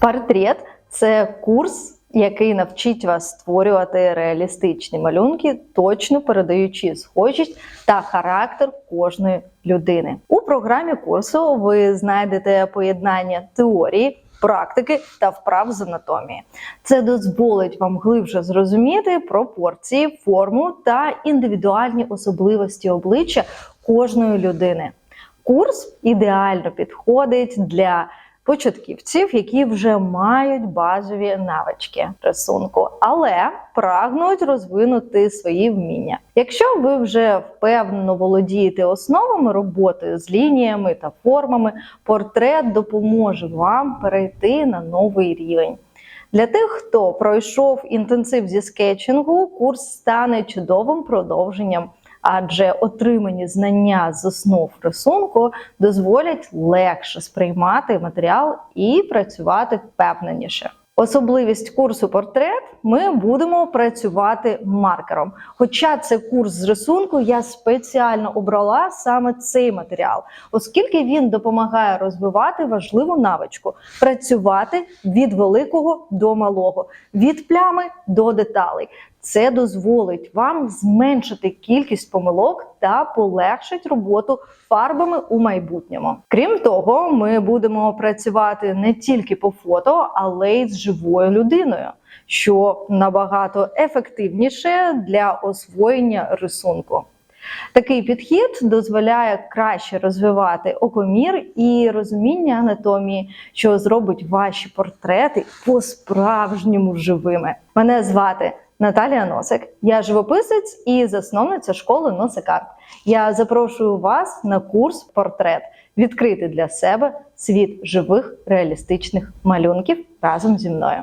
Портрет це курс, який навчить вас створювати реалістичні малюнки, точно передаючи схожість та характер кожної людини. У програмі курсу ви знайдете поєднання теорії. Практики та вправ з анатомії. Це дозволить вам глибше зрозуміти пропорції, форму та індивідуальні особливості обличчя кожної людини. Курс ідеально підходить для початківців, які вже мають базові навички рисунку, але прагнуть розвинути свої вміння. Якщо ви вже впевнено володієте основами роботи з лініями та формами, портрет допоможе вам перейти на новий рівень. Для тих, хто пройшов інтенсив зі скетчингу, курс стане чудовим продовженням адже отримані знання з основ рисунку дозволять легше сприймати матеріал і працювати впевненіше. Особливість курсу портрет ми будемо працювати маркером. Хоча це курс з рисунку, я спеціально обрала саме цей матеріал, оскільки він допомагає розвивати важливу навичку працювати від великого до малого, від плями до деталей. Це дозволить вам зменшити кількість помилок та полегшить роботу фарбами у майбутньому. Крім того, ми будемо працювати не тільки по фото, але й з живою людиною, що набагато ефективніше для освоєння рисунку. Такий підхід дозволяє краще розвивати окомір і розуміння анатомії, що зробить ваші портрети по-справжньому живими. Мене звати Наталія Носик. Я живописець і засновниця школи Носикарт. Я запрошую вас на курс портрет відкрити для себе світ живих реалістичних малюнків разом зі мною.